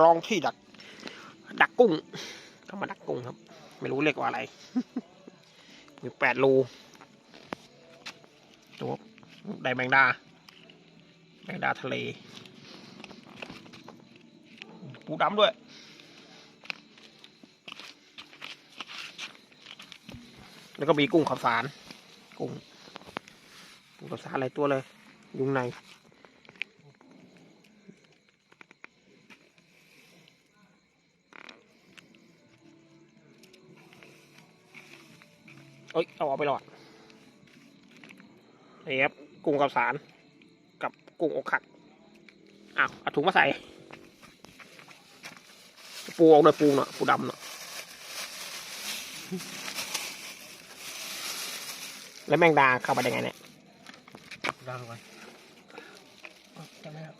รองที่ดัก ดักกุ้งเอามาดักกุ้งครับ ไม่รู้เรียกว่าอะไร มีแปดรูตัวได้แมงดา แมงดาทะเล ปูดำด้วยแล้วก็มีกุ้งขาวสาร กุ้ง กุ้งขาวสารหลายตัวเลย ยุงใน อ้ยเอาออกไปหลอดนี่ครับกุ้งกับสาร กับกุ้งอกขักอ้าวเอาถุงมาใส่ ปูออกเลยปูเนาะปูดำเนาะแล้วแมงดาเข้าไปได้ไงเนี่ยดังไปจะไม่เอา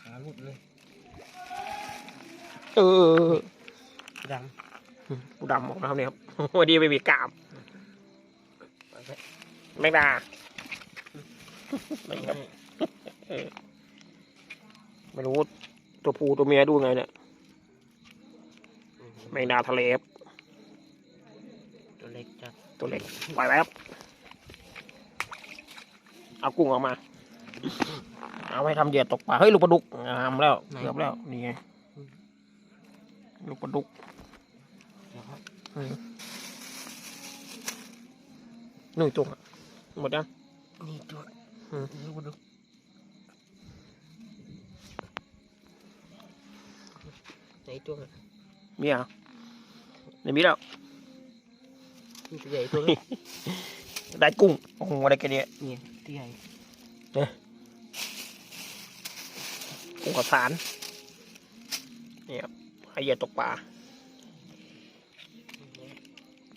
ขาหลุดเลย เออดัง ปูดำออกนะครับเนี่ยครับวันดีไม่มีกล้ามไปไปแมงดานี่ครับเออไม่รู้ตัวปูตัวเมียดูไงเนี่ยแมงดาทะเลครับตัวเล็กจัดตัวเล็กปล่อยไว้ครับเอากุ้งออกมา เอาไว้ทำเหยื่อตกปลาเฮ้ยลูกปลาดุกงามแล้วเกือบแล้วนี่ไงลูกปลาดุกนะครับอืม หนึ่งตัวอะหมดยังนี่ตัวอืมดูมาดูไหนตัวอะมีอะไม่มีแล้วนี่ตัวใหญ่ตัวนี้ได้กุ้งโอ้โหได้แค่นี้นี่ตัวใหญ่กุ้งกับสารนี่ครับให้เหยื่อตกปลาอ